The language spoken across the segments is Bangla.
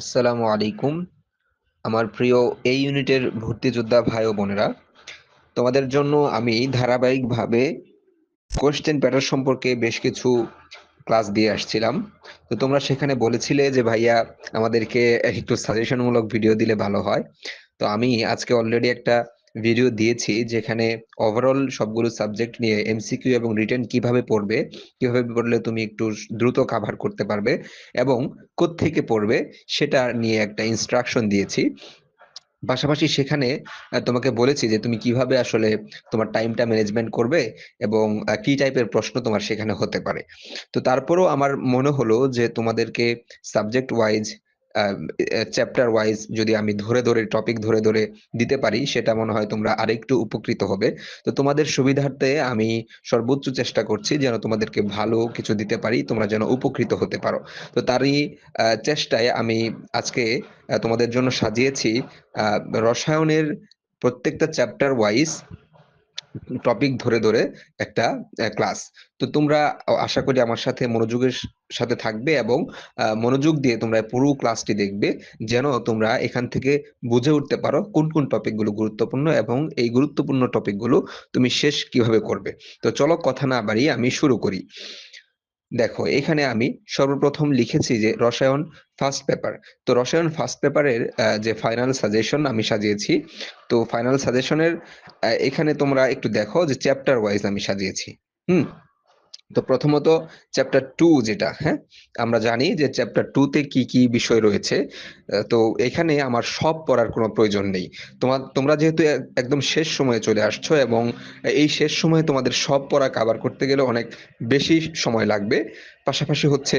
আসসালামু আলাইকুম, আমার প্রিয় এই ইউনিটের ভর্তিযোদ্ধা ভাই ও বোনেরা। তোমাদের জন্য আমি ধারাবাহিকভাবে কোয়েশ্চেন প্যাটার্ন সম্পর্কে বেশ কিছু ক্লাস দিয়ে আসছিলাম। তো তোমরা সেখানে বলেছিলে যে, ভাইয়া, আমাদেরকে একটু সাজেশনমূলক ভিডিও দিলে ভালো হয়। তো আমি আজকে অলরেডি একটা ভিডিও দিয়েছি যেখানে ওভারঅল সবগুলো সাবজেক্ট নিয়ে এমসিকিউ এবং রিটেন কীভাবে পড়বে, কীভাবে পড়লে তুমি একটু দ্রুত কাভার করতে পারবে এবং থেকে পড়বে সেটা নিয়ে একটা ইনস্ট্রাকশন দিয়েছি। পাশাপাশি সেখানে তোমাকে বলেছি যে তুমি কীভাবে আসলে তোমার টাইমটা ম্যানেজমেন্ট করবে এবং কি টাইপের প্রশ্ন তোমার সেখানে হতে পারে। তো তারপরও আমার মনে হলো যে তোমাদেরকে সাবজেক্ট ওয়াইজ চ্যাপ্টার ওয়াইজ যদি আমি ধরে ধরে টপিক ধরে ধরে দিতে পারি, সেটা মনে হয় তোমরা আরেকটু উপকৃত হবে। তো তোমাদের সুবিধার্থে আমি সর্বোচ্চ চেষ্টা করছি যেন তোমাদেরকে ভালো কিছু দিতে পারি, তোমরা যেন উপকৃত হতে পারো। তো তারই চেষ্টায় আমি আজকে তোমাদের জন্য সাজিয়েছি রসায়নের প্রত্যেকটা চ্যাপ্টার ওয়াইজ টপিক ধরে ধরে একটা ক্লাস তো তোমরা আশা করি আমার সাথে মনোযোগের সাথে থাকবে এবং মনোযোগ দিয়ে তোমরা পুরো ক্লাসটি দেখবে, যেন তোমরা এখান থেকে বুঝে উঠতে পারো কোন কোন টপিকগুলো গুরুত্বপূর্ণ এবং এই গুরুত্বপূর্ণ টপিকগুলো তুমি শেষ কীভাবে করবে। তো চলো কথা না বাড়িয়ে আমি শুরু করি। দেখো, এখানে আমি সর্বপ্রথম লিখেছি যে রসায়ন ফার্স্ট পেপার তো রসায়ন ফার্স্ট পেপারের যে ফাইনাল সাজেশন আমি সাজিয়েছি, তো ফাইনাল সাজেশনের এখানে তোমরা একটু দেখো যে চ্যাপ্টার ওয়াইজ আমি সাজিয়েছি। হুম? তো প্রথমত চ্যাপ্টার টু যেটা হ্যাঁ? আমরা জানি যে চ্যাপ্টার টুতে কি কি বিষয় রয়েছে। তো এখানে আমার সব পড়ার কোনো প্রয়োজন নেই। তোমার, তোমরা যেহেতু একদম শেষ সময়ে চলে আসছো এবং এই শেষ সময়ে তোমাদের সব পড়া কাভার করতে গেলে অনেক বেশি সময় লাগবে। পাশাপাশি হচ্ছে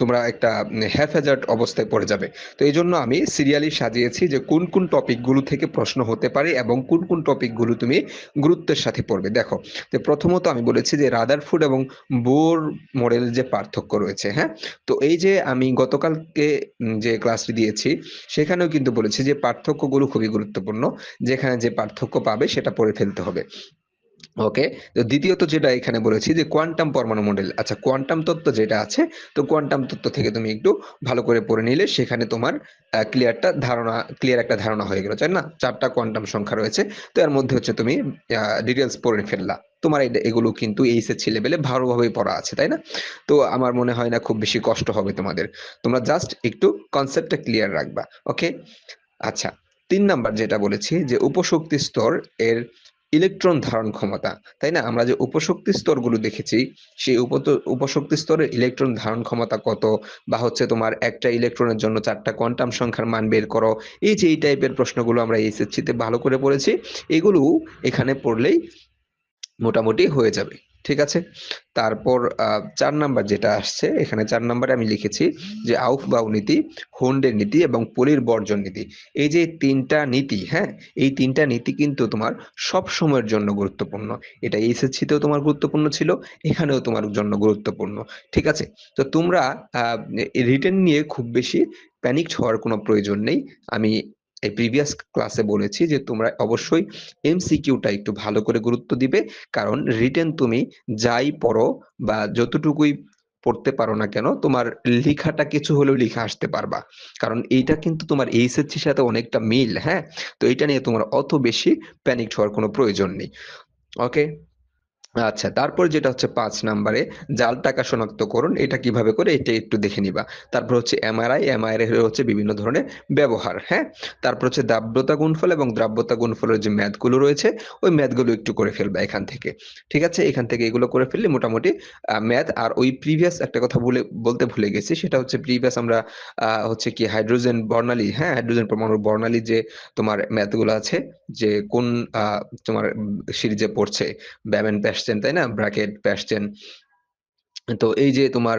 তোমরা একটা হ্যাফেজার্ট অবস্থায় পড়ে যাবে। তো এই জন্য আমি সিরিয়ালি সাজিয়েছি যে কোন কোন টপিকগুলো থেকে প্রশ্ন হতে পারে এবং কোন কোন টপিকগুলো তুমি গুরুত্বের সাথে পড়বে। দেখো, তো প্রথমত আমি বলেছি যে রাদারফুড এবং বোর মডেল যে পার্থক্য রয়েছে হ্যাঁ? তো এই যে আমি গতকালকে যে ক্লাসটি দিয়েছি, সেখানেও কিন্তু বলেছি যে পার্থক্যগুলো খুবই গুরুত্বপূর্ণ, যেখানে যে পার্থক্য পাবে সেটা পড়ে ফেলতে হবে। ওকে তো দ্বিতীয়ত যেটা এখানে বলেছি যে কোয়ান্টাম পরমাণু মডেল আচ্ছা কোয়ান্টাম তত্ত্ব যেটা আছে, তো কোয়ান্টাম তত্ত্ব থেকে তুমি একটু ভালো করে পড়ে নিলে সেখানে তোমার ক্লিয়ারটা ধারণা ক্লিয়ার একটা ধারণা হয়ে গেল, তাই না? চারটা কোয়ান্টাম সংখ্যা রয়েছে, তো এর মধ্যে হচ্ছে তুমি ডিটেলস পড়ে ফেললা। তোমার এগুলো কিন্তু এইচএসসি লেভেলে ভালোভাবেই পড়া আছে, তাই না? তো আমার মনে হয় না খুব বেশি কষ্ট হবে তোমাদের। তোমরা জাস্ট একটু কনসেপ্টটা ক্লিয়ার রাখবা ওকে আচ্ছা তিন নাম্বার যেটা বলেছি যে উপশক্তি স্তর এর ইলেকট্রন ধারণ ক্ষমতা, তাই না? আমরা যে উপশক্তি স্তরগুলো দেখেছি, সেই উপশক্তি স্তরের ইলেকট্রন ধারণ ক্ষমতা কত? বা হচ্ছে তোমার একটা ইলেকট্রনের জন্য চারটা কোয়ান্টাম সংখ্যার মান বের করো। এই যে এই টাইপের প্রশ্নগুলো আমরা এইচএসসিতে ভালো করে পড়েছি, এগুলো এখানে পড়লেই মোটামুটি হয়ে যাবে। ঠিক আছে? তারপর চার নাম্বার যেটা আসছে, এখানে চার নাম্বারে আমি লিখেছি যে আউফ বাউ নীতি, হোন্ডের নীতি এবং পলির বর্জন নীতি। এই যে তিনটা নীতি হ্যাঁ? এই তিনটা নীতি কিন্তু তোমার সব সময়ের জন্য গুরুত্বপূর্ণ। এটা এইচএসসিতেও তোমার গুরুত্বপূর্ণ ছিল, এখানেও তোমার জন্য গুরুত্বপূর্ণ। ঠিক আছে? তো তোমরা রিটেন নিয়ে খুব বেশি প্যানিক হওয়ার কোনো প্রয়োজন নেই। আমি এই প্রিভিয়াস ক্লাসে বলেছি যে তোমরা অবশ্যই এমসিকিউটা একটু ভালো করে গুরুত্ব দিবে। কারণ রিটেন তুমি যাই পড়ো বা যতটুকুই পড়তে পারো না কেন, তোমার লেখাটা কিছু হলেও লিখে আসতে পারবা। কারণ এইটা কিন্তু তোমার এইচএসসির সাথে অনেকটা মিল হ্যাঁ? তো এটা নিয়ে তোমার অত বেশি প্যানিক হওয়ার কোনো প্রয়োজন নেই। ওকে আচ্ছা তারপর যেটা হচ্ছে পাঁচ নাম্বারে, জাল টাকা শনাক্তকরণ এটা কীভাবে করে, এটা একটু দেখে নিবা। তারপর হচ্ছে এমআরআই এমআরআই হচ্ছে বিভিন্ন ধরনের ব্যবহার হ্যাঁ? তারপর হচ্ছে দ্রাব্যতা গুণফল এবং দ্রাব্যতা গুণফলের যে ম্যাথগুলো রয়েছে, ওই ম্যাথগুলো একটু করে ফেলবা এখান থেকে, ঠিক আছে? এখান থেকে এগুলো করে ফেললে মোটামুটি ম্যাথ আর ওই প্রিভিয়াস একটা কথা বলে বলতে ভুলে গেছি, সেটা হচ্ছে প্রিভিয়াস আমরা হচ্ছে কি হাইড্রোজেন বর্ণালী হ্যাঁ? হাইড্রোজেন পরমাণুর বর্ণালী যে তোমার ম্যাথগুলো আছে, যে কোন তোমার সিরিজে পড়ছে ব্যামেন প্যাস আসছেন তাই না? ব্র্যাকেট প্যাসছেন তো এই যে তোমার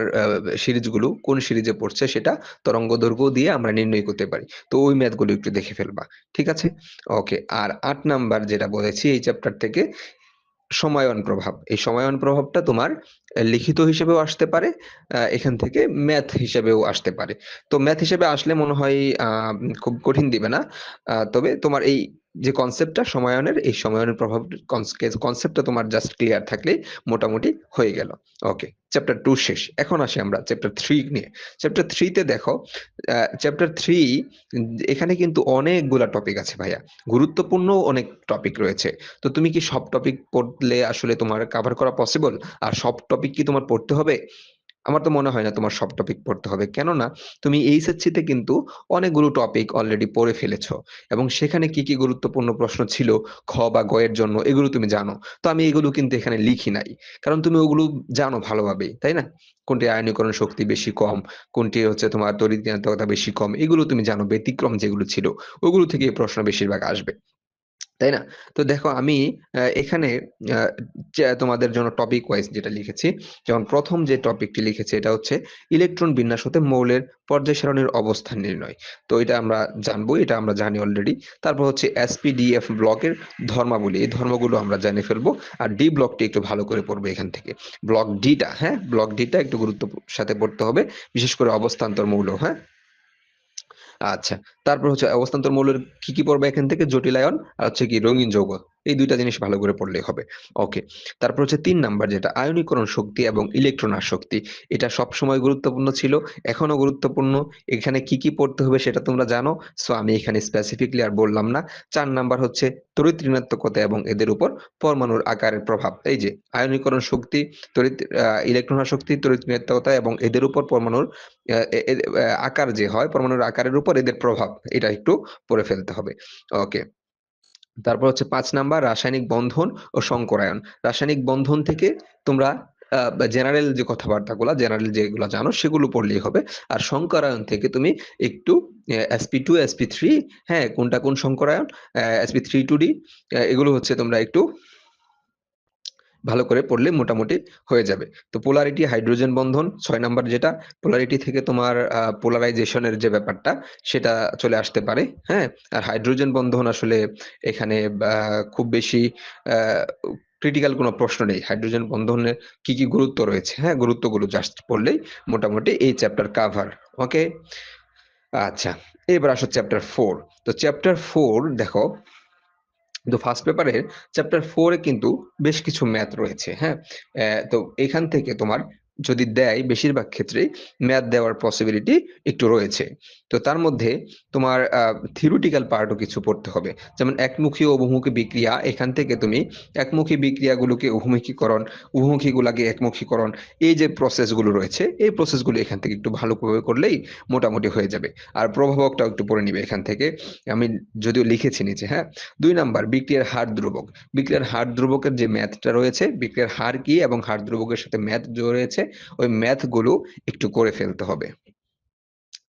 সিরিজগুলো কোন সিরিজে পড়ছে সেটা তরঙ্গ দৈর্ঘ্য দিয়ে আমরা নির্ণয় করতে পারি। তো ওই ম্যাথগুলো একটু দেখে ফেলবা, ঠিক আছে? ওকে আর আট নাম্বার যেটা বলেছি এই চ্যাপ্টার থেকে, সময়ন প্রভাব। এই সমায়ন প্রভাবটা তোমার লিখিত হিসেবেও আসতে পারে এখান থেকে ম্যাথ হিসেবেও আসতে পারে। তো ম্যাথ হিসেবে আসলে মনে হয় খুব কঠিন দিবে না। তবে তোমার এই যে কনসেপ্টটা সমায়নের এই সমায়নের প্রভাব কনসেপ্টটা তোমার জাস্ট ক্লিয়ার থাকলেই মোটামুটি হয়ে গেল। ওকে চ্যাপ্টার টু শেষ। এখন আসি আমরা চ্যাপ্টার থ্রি নিয়ে। চ্যাপ্টার থ্রিতে দেখো চ্যাপ্টার থ্রি এখানে কিন্তু অনেকগুলা টপিক আছে ভাইয়া। গুরুত্বপূর্ণ অনেক টপিক রয়েছে। তো তুমি কি সব টপিক পড়লে আসলে তোমার কাভার করা পসিবল আর সব টপিক কি তোমার পড়তে হবে? আমার তো মনে হয় না তোমার সব টপিক পড়তে হবে। কেননা, তুমি এইচএসসিতে কিন্তু অনেকগুলো টপিক অলরেডি পড়ে ফেলেছো এবং সেখানে কি কি গুরুত্বপূর্ণ প্রশ্ন ছিল, খ বা গ এর জন্য এগুলো তুমি জানো। তো আমি এগুলো কিন্তু এখানে লিখি নাই। কারণ তুমি ওগুলো জানো ভালোভাবেই, তাই না? কোনটি আয়নীকরণ শক্তি বেশি কম, কোনটি হচ্ছে তোমার তড়িৎ বেশি কম, এগুলো তুমি জানো, ব্যতিক্রম যেগুলো ছিল, ওগুলো থেকে প্রশ্ন বেশিরভাগ আসবে। তাই না? তো দেখো আমি এখানে তোমাদের জন্য টপিক ওয়াইজ যেটা লিখেছি, যেমন প্রথম যে টপিকটি লিখেছি এটা হচ্ছে ইলেকট্রন বিন্যাস হতে মৌলের পর্যায় সারণীর অবস্থান নির্ণয়। তো এটা আমরা জানব, এটা আমরা জানি অলরেডি তারপর হচ্ছে এসপিডিএফ ব্লকের ধর্মাবলী, এই ধর্মগুলো আমরা জেনে ফেলব। আর ডি ব্লকটি একটু ভালো করে পড়ব এখান থেকে। ব্লক ডিটা হ্যাঁ? ব্লক ডিটা একটু গুরুত্ব সাথে পড়তে হবে। বিশেষ করে অবস্থান্তর মৌল হ্যাঁ? আচ্ছা তারপর হচ্ছে অবস্থান্তর মৌলের কি কি পর্বে এখান থেকে? জটিলায়ন আর হচ্ছে কি রঙিন যৌগ। এই দুইটা জিনিস ভালো করে পড়লেই হবে। ওকে তারপর হচ্ছে তিন নাম্বার যেটা, আয়নীকরণ শক্তি এবং ইলেকট্রন শক্তি। এটা সব সময় গুরুত্বপূর্ণ ছিল এখনও গুরুত্বপূর্ণ। এখানে কি কি পড়তে হবে সেটা তোমরা জানো সো আমি এখানে স্পেসিফিকলি আর বললাম না। চার নাম্বার হচ্ছে তড়িৎ ঋণাত্মকতা এবং এদের উপর পরমাণুর আকারের প্রভাব। এই যে, আয়নীকরণ শক্তি, তড়িৎ ইলেকট্রন শক্তি, তড়িৎ ঋণাত্মকতা এবং এদের উপর পরমাণুর আকার যে হয়, পরমাণুর আকারের উপর এদের প্রভাব, এটা একটু পড়ে ফেলতে হবে। ওকে তারপর হচ্ছে পাঁচ নাম্বার রাসায়নিক বন্ধন ও সংকরায়ন। রাসায়নিক বন্ধন থেকে তোমরা জেনারেল যে কথাবার্তাগুলো জেনারেল যেগুলো জানো, সেগুলো পড়লেই হবে। আর সংকরায়ন থেকে তুমি একটু এসপি টু এসপি থ্রি হ্যাঁ কোনটা কোন সংকরায়ন? এসপি থ্রি টু ডি এগুলো হচ্ছে তোমরা একটু ভালো করে পড়লে মোটামুটি হয়ে যাবে। তো পোলারিটি হাইড্রোজেন বন্ধন ছয় নাম্বার যেটা পোলারিটি থেকে তোমার পোলারাইজেশনের যে ব্যাপারটা, সেটা চলে আসতে পারে হ্যাঁ? আর হাইড্রোজেন বন্ধন আসলে এখানে খুব বেশি ক্রিটিক্যাল কোনো প্রশ্ন নেই। হাইড্রোজেন বন্ধনের কি কি গুরুত্ব রয়েছে হ্যাঁ? গুরুত্বগুলো জাস্ট পড়লেই মোটামুটি এই চ্যাপ্টার কাভার ওকে আচ্ছা এবার আসো চ্যাপ্টার ফোর তো চ্যাপ্টার ফোর দেখো কিন্তু ফার্স্ট পেপারের চ্যাপ্টার ফোরে কিন্তু বেশ কিছু ম্যাথ রয়েছে হ্যাঁ? তো এখান থেকে তোমার যদি দেয় বেশিরভাগ ক্ষেত্রেই ম্যাথ দেওয়ার পসিবিলিটি একটু রয়েছে। তো তার মধ্যে তোমার থিওরিটিক্যাল পার্টও কিছু পড়তে হবে। যেমন একমুখী ও বহুমুখী বিক্রিয়া, এখান থেকে তুমি একমুখী বিক্রিয়াগুলোকে উভমুখীকরণ, উভমুখীগুলাকে একমুখীকরণ, এই যে প্রসেসগুলো রয়েছে, এই প্রসেসগুলো এখান থেকে একটু ভালোভাবে করলেই মোটামুটি হয়ে যাবে। আর প্রভাবকটাও একটু পড়ে নিবে এখান থেকে। আমি যদিও লিখেছি নিচে হ্যাঁ? দুই নাম্বার, বিক্রিয়ার হার ধ্রুবক। বিক্রিয়ার হার ধ্রুবকের যে ম্যাথটা রয়েছে, বিক্রিয়ার হার কি এবং হার ধ্রুবকের সাথে ম্যাথ রয়েছে ওই ম্যাথগুলো একটু করে ফেলতে হবে।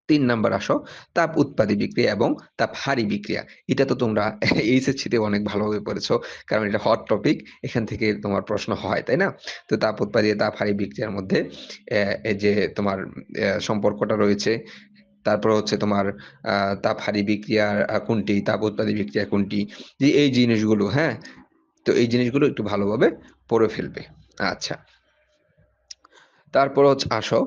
তিন নাম্বার আসো, তাপ উৎপাদী বিক্রিয়া এবং তাপ হারি বিক্রিয়া। এটা তো তোমরা এইচএসসিতে অনেক ভালোভাবে পড়েছো, কারণ এটা হট টপিক এখান থেকে তোমার প্রশ্ন হয়, তাই না? তো তাপ উৎপাদী তাপ হারি বিক্রিয়ার মধ্যে যে তোমার সম্পর্কটা রয়েছে, তারপর হচ্ছে তোমার তাপ হারি বিক্রিয়ার কোনটি? তাপ উৎপাদী বিক্রিয়া কোনটি? যে এই জিনিসগুলো হ্যাঁ? তো এই জিনিসগুলো একটু ভালোভাবে পড়ে ফেলবে। আচ্ছা। তারপর হচ্ছে আসো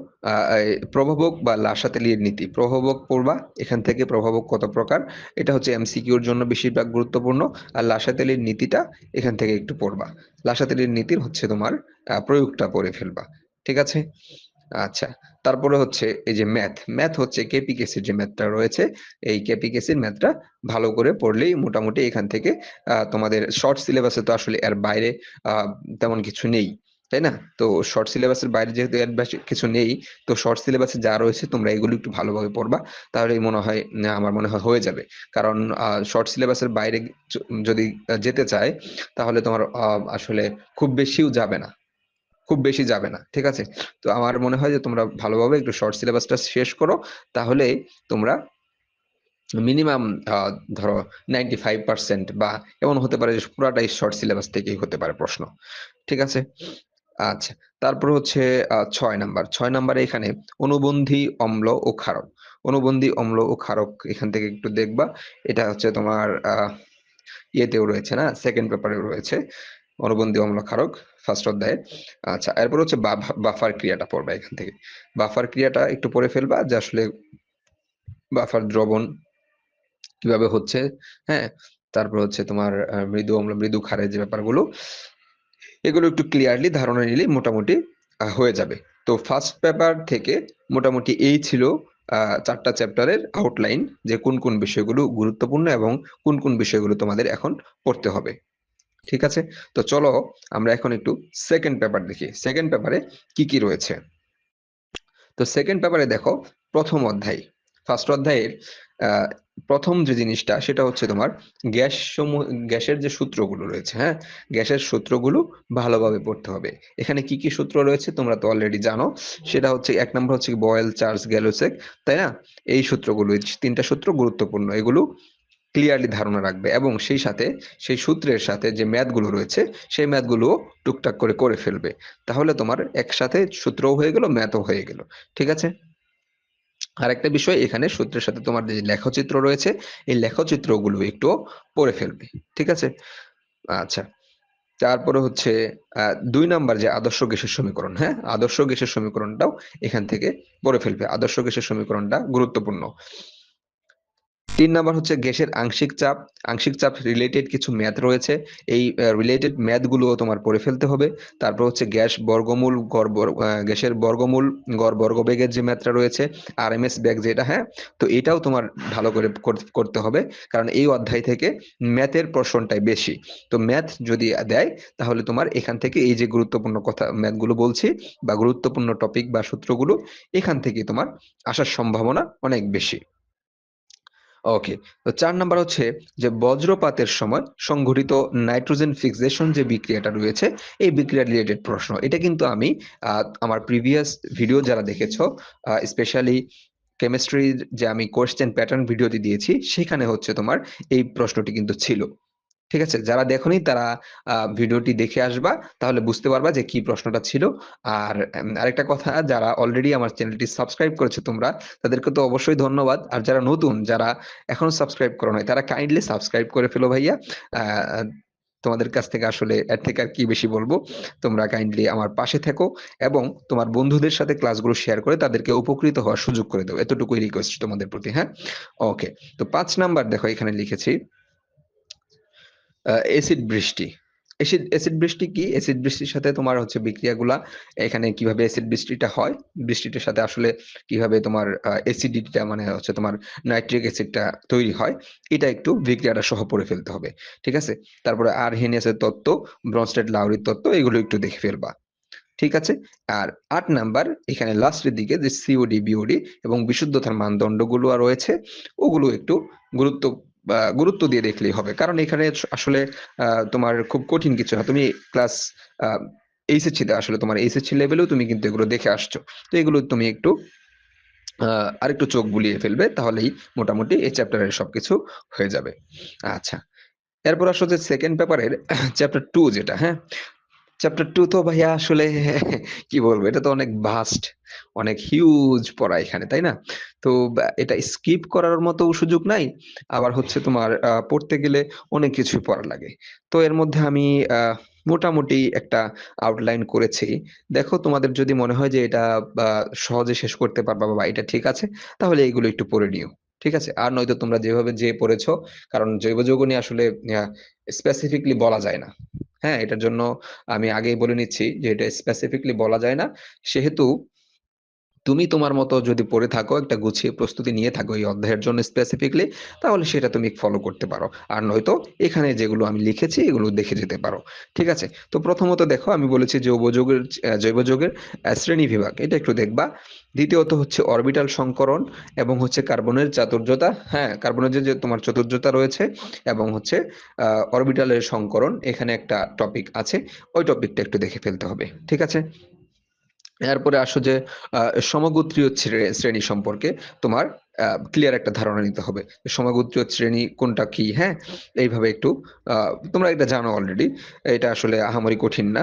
প্রভাবক বা লাসাতেলির নীতি। প্রভাবক পড়বা, এখান থেকে প্রভাবক কত প্রকার? এটা হচ্ছে এমসিকিউর জন্য বেশিরভাগ গুরুত্বপূর্ণ। আর লাসাতেলির নীতিটা এখান থেকে একটু পড়বা। লাসাতেলির নীতির হচ্ছে তোমার প্রয়োগটা পড়ে ফেলবা। ঠিক আছে? আচ্ছা তারপরে হচ্ছে এই যে ম্যাথ ম্যাথ হচ্ছে কেপি কেপিকেসির যে ম্যাথটা রয়েছে, এই কেপি কেপিকেসির ম্যাথটা ভালো করে পড়লেই মোটামুটি এখান থেকে তোমাদের শর্ট সিলেবাসে তো আসলে এর বাইরে তেমন কিছু নেই। তাই না? তো শর্ট সিলেবাসের বাইরে যেহেতু কিছু নেই, তো শর্ট সিলেবাসে যা রয়েছে তোমরা এগুলো একটু ভালোভাবে পড়বা তাহলে মনে হয় আমার মনে হয় হয়ে যাবে। কারণ শর্ট সিলেবাসের বাইরে যদি যেতে চায়, তাহলে তোমার আসলে খুব বেশিও যাবে না। খুব বেশি যাবে না, ঠিক আছে? তো আমার মনে হয় যে তোমরা ভালোভাবে একটু শর্ট সিলেবাসটা শেষ করো, তাহলে তোমরা মিনিমাম ধরো নাইনটি ফাইভ পার্সেন্ট বা এমন হতে পারে যে পুরাটাই শর্ট সিলেবাস থেকেই হতে পারে প্রশ্ন, ঠিক আছে? আচ্ছা তারপর হচ্ছে ছয় নাম্বার। ছয় নাম্বারে এখানে অনুবন্ধী, অম্ল ও ক্ষারক। অনুবন্ধী, অম্ল ও ক্ষারক এখান থেকে একটু দেখবা। এটা হচ্ছে তোমার ইয়েতেও রয়েছে না? সেকেন্ড পেপারেও রয়েছে। অনুবন্ধী, অম্ল, ক্ষারক ফার্স্ট অধ্যায়ে। আচ্ছা এরপর হচ্ছে বাফার ক্রিয়াটা পড়বা এখান থেকে। বাফার ক্রিয়াটা একটু পড়ে ফেলবা যে আসলে বাফার দ্রবণ কীভাবে হচ্ছে হ্যাঁ? তারপর হচ্ছে তোমার মৃদু, অম্ল, মৃদু ক্ষারের যে ব্যাপারগুলো এগুলো একটু ক্লিয়ারলি ধারণা নিলে মোটামুটি হয়ে যাবে। তো ফার্স্ট পেপার থেকে মোটামুটি এই ছিল চারটা চ্যাপ্টারের আউটলাইন যে কোন কোন বিষয়গুলো গুরুত্বপূর্ণ এবং কোন কোন বিষয়গুলো তোমাদের এখন পড়তে হবে। ঠিক আছে? তো চলো আমরা এখন একটু সেকেন্ড পেপার দেখি। সেকেন্ড পেপারে কি কি রয়েছে? তো সেকেন্ড পেপারে দেখো, প্রথম অধ্যায়। ফার্স্ট অধ্যায়ের প্রথম যে জিনিসটা সেটা হচ্ছে তোমার গ্যাস সমূহ, গ্যাসের যে সূত্রগুলো রয়েছে হ্যাঁ? গ্যাসের সূত্রগুলো ভালোভাবে পড়তে হবে। এখানে কি কি সূত্র রয়েছে তোমরা তো অলরেডি জানো। সেটা হচ্ছে এক নম্বর হচ্ছে বয়েল চার্জ গ্যালোসেক তাই না? এই সূত্রগুলো তিনটা সূত্র গুরুত্বপূর্ণ, এগুলো ক্লিয়ারলি ধারণা রাখবে। এবং সেই সাথে, সেই সূত্রের সাথে যে ম্যাথগুলো রয়েছে, সেই ম্যাথগুলো টুকটাক করে করে ফেলবে। তাহলে তোমার একসাথে সূত্রও হয়ে গেল, ম্যাথও হয়ে গেল। ঠিক আছে? আরেকটা বিষয়, এখানে সূত্রের সাথে তোমার যে লেখচিত্র রয়েছে, এই লেখচিত্রগুলো একটু পড়ে ফেলবে, ঠিক আছে? আচ্ছা তারপরে হচ্ছে দুই নাম্বার যে আদর্শ গ্যাসের সমীকরণ হ্যাঁ? আদর্শ গ্যাসের সমীকরণটাও এখান থেকে পড়ে ফেলবে। আদর্শ গ্যাসের সমীকরণটা গুরুত্বপূর্ণ। তিন নাম্বার হচ্ছে গ্যাসের আংশিক চাপ। আংশিক চাপ রিলেটেড কিছু ম্যাথ রয়েছে। এই রিলেটেড ম্যাথগুলো তোমার পড়ে ফেলতে হবে। তারপর হচ্ছে গ্যাস বর্গমূল, গড় গ্যাসের বর্গমূল, গড় বর্গবেগের যে ম্যাথটা রয়েছে আর এম এস ব্যাগ যেটা হ্যাঁ? তো এটাও তোমার ভালো করে করতে হবে। কারণ এই অধ্যায় থেকে ম্যাথের প্রশ্নটাই বেশি। তো ম্যাথ যদি দেয়, তাহলে তোমার এখান থেকে এই যে গুরুত্বপূর্ণ কথা ম্যাথগুলো বলছি বা গুরুত্বপূর্ণ টপিক বা সূত্রগুলো, এখান থেকে তোমার আসার সম্ভাবনা অনেক বেশি। ওকে তো চার নাম্বার হচ্ছে যে বজ্রপাতের সময় সংঘটিত নাইট্রোজেন ফিক্সেশন যে বিক্রিয়াটা রয়েছে, এই বিক্রিয়া রিলেটেড প্রশ্ন। এটা কিন্তু আমি আমার প্রিভিয়াস ভিডিও যারা দেখেছ স্পেশালি কেমিস্ট্রির যে আমি কোয়েশ্চেন প্যাটার্ন ভিডিওটি দিয়েছি, সেখানে হচ্ছে তোমার এই প্রশ্নটি কিন্তু ছিল। ঠিক আছে? যারা দেখনি তারা ভিডিওটি দেখে আসবা, তাহলে বুঝতে পারবা যে কি প্রশ্নটা ছিল। আর আরেকটা কথা, যারা অলরেডি আমার চ্যানেলটি সাবস্ক্রাইব করেছে তোমরা, তাদেরকে তো অবশ্যই ধন্যবাদ। আর যারা নতুন, যারা এখনও সাবস্ক্রাইব করো নাই, তারা কাইন্ডলি সাবস্ক্রাইব করে ফেলো ভাইয়া। তোমাদের কাছ থেকে আসলে এর থেকে আর কি বেশি বলব? তোমরা কাইন্ডলি আমার পাশে থেকো এবং তোমার বন্ধুদের সাথে ক্লাসগুলো শেয়ার করে তাদেরকে উপকৃত হওয়ার সুযোগ করে দেবো এতটুকুই রিকোয়েস্ট তোমাদের প্রতি হ্যাঁ? ওকে তো পাঁচ নাম্বার দেখো, এখানে লিখেছি। অ্যাসিড বৃষ্টি। অ্যাসিড অ্যাসিড বৃষ্টি কি? অ্যাসিড বৃষ্টির সাথে তোমার হচ্ছে বিক্রিয়াগুলা, এখানে কীভাবে অ্যাসিড বৃষ্টিটা হয়? বৃষ্টিটার সাথে আসলে কীভাবে তোমার অ্যাসিডিটিটা মানে হচ্ছে তোমার নাইট্রিক অ্যাসিডটা তৈরি হয়? এটা একটু বিক্রিয়াটা সহ পড়ে ফেলতে হবে, ঠিক আছে? তারপরে আর হেনিয়াসের তত্ত্ব ব্রনস্টেড লাউরির তত্ত্ব, এগুলো একটু দেখে ফেলবা, ঠিক আছে? আর আট নাম্বার, এখানে লাস্টের দিকে যে সিওডি বিওডি এবং বিশুদ্ধতার মানদণ্ডগুলো রয়েছে, ওগুলো একটু গুরুত্ব গুরুত্ব দিয়ে দেখলেই হবে। কারণ এখানে আসলে তোমার খুব কঠিন কিছু না। তুমি ক্লাস এইচএসসি তে আসলে তোমার এইচএসসি লেভেলেও তুমি কিন্তু এগুলো দেখে আসছো। তো এগুলো তুমি একটু আরেকটু চোখ বুলিয়ে ফেলবে, তাহলেই মোটামুটি এই চ্যাপ্টারের সবকিছু হয়ে যাবে। আচ্ছা। এরপর আসলে সেকেন্ড পেপারের চ্যাপ্টার টু যেটা হ্যাঁ? চ্যাপ্টার টু তো ভাইয়া আসলে কি বলব, এটা তো অনেক ভাস্ট অনেক হিউজ পড়া এখানে, তাই না? তো এটা স্কিপ করার মতো সুযোগ নাই, আবার হচ্ছে তোমার পড়তে গেলে অনেক কিছুই পড়া লাগে। তো এর মধ্যে আমি মোটামুটি একটা আউটলাইন করেছি। দেখো তোমাদের যদি মনে হয় যে এটা সহজে শেষ করতে পারবা বা এটা ঠিক আছে, তাহলে এগুলো একটু পড়ে নিও, ঠিক আছে? আর নয়তো তোমরা যেভাবে যে পড়েছো, কারণ জৈব যৌগ নিয়ে আসলে স্পেসিফিকলি বলা যায় না। হ্যাঁ এটার জন্য আমি আগেই বলে নিচ্ছি যে এটা স্পেসিফিকলি বলা যায় না। সেহেতু তুমি তোমার মতো যদি পড়ে থাকো, একটা গুছিয়ে প্রস্তুতি নিয়ে থাকো এই অধ্যায়ের জন্য স্পেসিফিকলি তাহলে সেটা তুমি ফলো করতে পারো। আর নয়তো এখানে যেগুলো আমি লিখেছি, এগুলো দেখে যেতে পারো। ঠিক আছে? তো প্রথমত দেখো, আমি বলেছি জৈব যৌগের জৈব যৌগের শ্রেণি বিভাগ। এটা একটু দেখবা। দ্বিতীয়ত হচ্ছে অরবিটাল সংকরণ এবং হচ্ছে কার্বনের চাতুর্যতা। হ্যাঁ কার্বনের যে তোমার চতুর্যতা রয়েছে এবং হচ্ছে অরবিটালের সংকরণ, এখানে একটা টপিক আছে। ওই টপিকটা একটু দেখে ফেলতে হবে। ঠিক আছে? এরপরে আসো যে সমগোত্রীয় শ্রেণি সম্পর্কে তোমার ক্লিয়ার একটা ধারণা নিতে হবে সমগোত্রীয় শ্রেণি কোনটা কি হ্যাঁ? এইভাবে একটু তোমরা এটা জানো অলরেডি এটা আসলে আহামরি কঠিন না।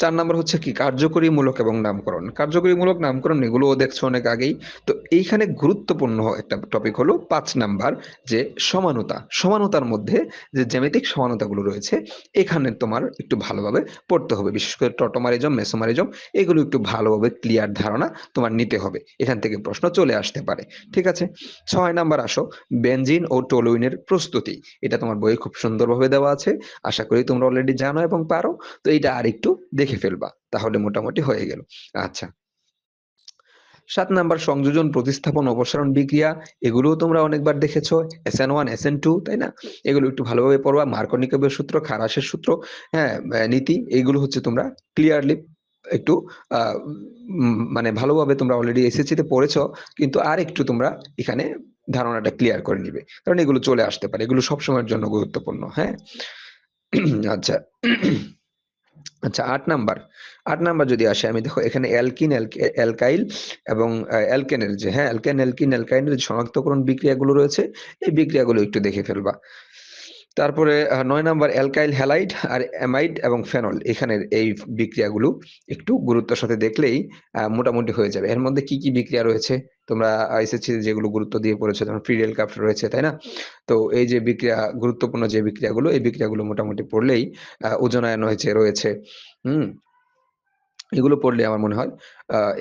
চার নাম্বার হচ্ছে কি কার্যকরী মূলক এবং নামকরণ। কার্যকরী মূলক নামকরণ এগুলোও দেখছ অনেক আগেই। তো এইখানে গুরুত্বপূর্ণ একটা টপিক হলো পাঁচ নাম্বার যে সমানতা। সমানতার মধ্যে যে জ্যামিতিক সমানতাগুলো রয়েছে, এখানে তোমার একটু ভালোভাবে পড়তে হবে। বিশেষ করে টটোমারিজম, মেসোমারিজম, এগুলো একটু ভালোভাবে ক্লিয়ার ধারণা তোমার নিতে হবে। এখান থেকে প্রশ্ন চলে আসতে পারে। ঠিক আছে? ছয় নাম্বার আসো, বেনজিন ও টলুইনের প্রস্তুতি। এটা তোমার বইয়ে খুব সুন্দরভাবে দেওয়া আছে। আশা করি তোমরা অলরেডি জানো এবং পারো। তো এটা আর একটু দেখে ফেলবা, তাহলে মোটামুটি হয়ে গেল। আচ্ছা। সাত নাম্বার, সংযোজন, প্রতিস্থাপন, অপসারণ বিক্রিয়া, এগুলোও তোমরা অনেকবার দেখেছ। S N one S N two তাই না? এগুলো একটু ভালোভাবে পড়বা। মার্কনিকবের সূত্র, খারাসের সূত্র হ্যাঁ নীতি, এগুলো হচ্ছে তোমরা ক্লিয়ারলি একটু মানে ভালোভাবে তোমরা অলরেডি এসএসসি তে পড়েছো, কিন্তু আর একটু তোমরা এখানে ধারণাটা ক্লিয়ার করে নিবে। কারণ এগুলো চলে আসতে পারে, এগুলো সবসময়ের জন্য গুরুত্বপূর্ণ হ্যাঁ? আচ্ছা আচ্ছা আট নাম্বার আট নাম্বার যদি আসে, আমি দেখো এখানে অ্যালকিন অ্যালকাইল এবং অ্যালকেনের যে হ্যাঁ? অ্যালকেন অ্যালকিন অ্যালকাইনের যে শনাক্তকরণ বিক্রিয়াগুলো রয়েছে, এই বিক্রিয়াগুলো একটু দেখে ফেলবা। তারপরে নয় নাম্বার অ্যালকাইল হ্যালাইড আর অ্যামাইড এবং ফেনল। এখানের এই বিক্রিয়াগুলো একটু গুরুত্বের সাথে দেখলেই মোটামুটি হয়ে যাবে। এর মধ্যে কি কি বিক্রিয়া রয়েছে? তোমরা এসেছি যেগুলো গুরুত্ব দিয়ে পড়েছো, যেমন ফ্রিডেল কাপ রয়েছে, তাই না? তো এই যে বিক্রিয়া, গুরুত্বপূর্ণ যে বিক্রিয়াগুলো, এই বিক্রিয়াগুলো মোটামুটি পড়লেই ওজনায়ন হয়েছে, রয়েছে। হুম? এগুলো পড়লে আমার মনে হয়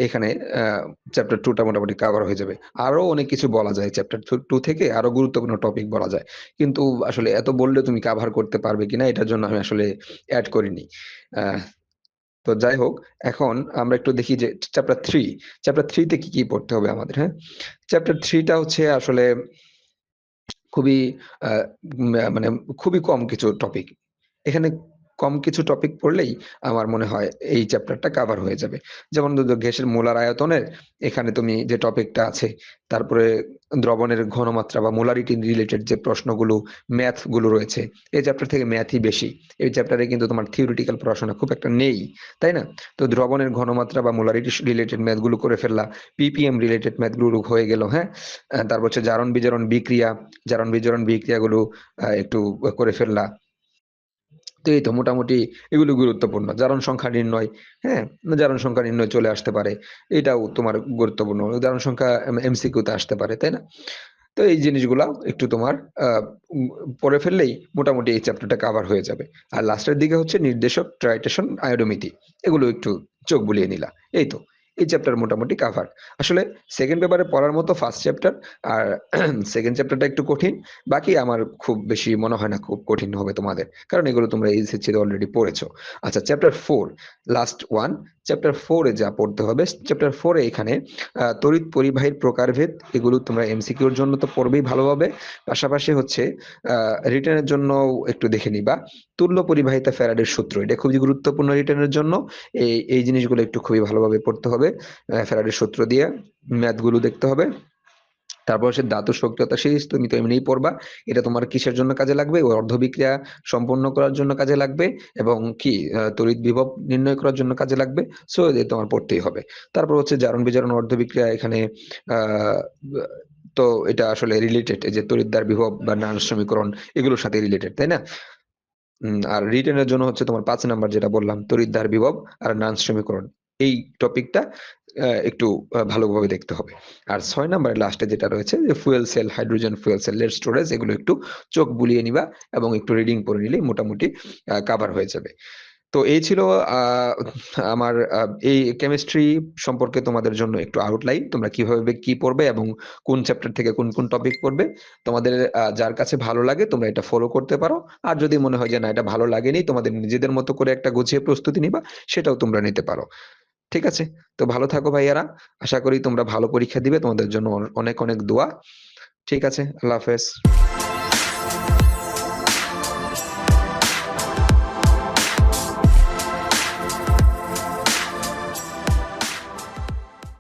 এখানে চ্যাপ্টার টুটা মোটামুটি কাভার হয়ে যাবে। আরও অনেক কিছু বলা যায় চ্যাপ্টার টু থেকে আরও গুরুত্বপূর্ণ টপিক বলা যায়। কিন্তু আসলে এত বললে তুমি কাভার করতে পারবে কিনা, এটার জন্য আমি আসলে অ্যাড করিনি। তো যাই হোক, এখন আমরা একটু দেখি যে চ্যাপ্টার থ্রি চ্যাপ্টার থ্রিতে কি কি পড়তে হবে আমাদের হ্যাঁ? চ্যাপ্টার থ্রিটা হচ্ছে আসলে খুবই মানে খুবই কম কিছু টপিক এখানে কম কিছু টপিক পড়লেই আমার মনে হয় এই চ্যাপ্টারটা কাভার হয়ে যাবে। যেমন গ্যাসের মোলার আয়তনের, এখানে তুমি যে টপিকটা আছে, তারপরে দ্রবণের ঘনমাত্রা বা মোলারিটি রিলেটেড যে প্রশ্নগুলো ম্যাথগুলো রয়েছে, এই চ্যাপ্টার থেকে ম্যাথই বেশি। এই চ্যাপ্টারে কিন্তু তোমার থিওরিটিক্যাল পড়াশোনা খুব একটা নেই, তাই না? তো দ্রবণের ঘনমাত্রা বা মোলারিটি রিলেটেড ম্যাথগুলো করে ফেললা পিপিএম রিলেটেড ম্যাথগুলো হয়ে গেল হ্যাঁ? তারপর হচ্ছে জারণ বিজারণ বিক্রিয়া জারণ বিজারণ বিক্রিয়াগুলো একটু করে ফেললা তো এই তো মোটামুটি এগুলো গুরুত্বপূর্ণ। জারণ সংখ্যা নির্ণয় হ্যাঁ? জারণ সংখ্যা নির্ণয় চলে আসতে পারে। এটাও তোমার গুরুত্বপূর্ণ। জারণ সংখ্যা এমসিকিউতে আসতে পারে, তাই না? তো এই জিনিসগুলা একটু তোমার পরে ফেললেই মোটামুটি এই চ্যাপ্টারটা কাভার হয়ে যাবে। আর লাস্টের দিকে হচ্ছে নির্দেশক ট্রাইটেশন আয়োডোমিতি এগুলো একটু চোখ বুলিয়ে নিলা। এই তো। এই চ্যাপ্টার মোটামুটি কাভার আসলে সেকেন্ড পেপারে পড়ার মতো ফার্স্ট চ্যাপ্টার আর সেকেন্ড চ্যাপ্টারটা একটু কঠিন, বাকি আমার খুব বেশি মনে হয় না খুব কঠিন হবে তোমাদের, কারণ এগুলো তোমরা এইচএসসি অলরেডি পড়েছো। আচ্ছা chapter four last one chapter ফোরে যা পড়তে হবে চ্যাপ্টার ফোরে এখানে তড়িৎ পরিবাহীর প্রকারভেদ, এগুলো তোমরা এমসিকিউর জন্য তো পড়বেই ভালোভাবে। পাশাপাশি হচ্ছে রিটার্নের জন্য একটু দেখে নিবা। তুল্য পরিবাহিতা ফ্যারাডের সূত্র, এটা খুবই গুরুত্বপূর্ণ রিটার্নের জন্য। এই এই জিনিসগুলো একটু খুবই ভালোভাবে পড়তে হবে ফেরাডের সূত্র দিয়ে। ম্যাথগুলো দেখতে হবে। তারপর হচ্ছে ধাতু সক্রিয়তা সিরিজ তুমি তো এমনিই পড়বা, এটা তোমার কিসের জন্য কাজে লাগবে? অর্ধ বিক্রিয়া সম্পন্ন করার জন্য কাজে লাগবে এবং কি তড়িৎ বিভব নির্ণয় করার জন্য কাজে লাগবে? সো তোমার পড়তেই হবে। তারপর হচ্ছে জারণ বিজারণ অর্ধ বিক্রিয়া এখানে তো এটা আসলে রিলেটেড যে তড়িৎদ্বার বিভব বা নান সমীকরণ, এগুলোর সাথে রিলেটেড তাই না? আর রিটেনের জন্য হচ্ছে তোমার পাঁচ নাম্বার যেটা বললাম, তড়িৎদ্বার বিভব আর নান সমীকরণ। এই টপিকটা একটু ভালোভাবে দেখতে হবে। আর ছয় নাম্বারের লাস্টে যেটা রয়েছে যে ফুয়েল সেল হাইড্রোজেন ফুয়েল সেলের স্টোরেজ এগুলো একটু চোখ বুলিয়ে নিবা এবং একটু রিডিং করে নিলেই মোটামুটি কাভার হয়ে যাবে। তো এই ছিল আমার এই কেমিস্ট্রি সম্পর্কে তোমাদের জন্য একটু আউটলাইন তোমরা কীভাবে কি পড়বে এবং কোন চ্যাপ্টার থেকে কোন কোন টপিক পড়বে। তোমাদের যার কাছে ভালো লাগে তোমরা এটা ফলো করতে পারো। আর যদি মনে হয় যে না, এটা ভালো লাগেনি, তোমাদের নিজেদের মতো করে একটা গুছিয়ে প্রস্তুতি নিবা, সেটাও তোমরা নিতে পারো। ঠিক আছে? তো ভালো থাকো ভাইয়ারা। আশা করি তোমরা ভালো পরীক্ষা দিবে। তোমাদের জন্য অনেক অনেক দোয়া। ঠিক আছে? আল্লাহ হাফেজ।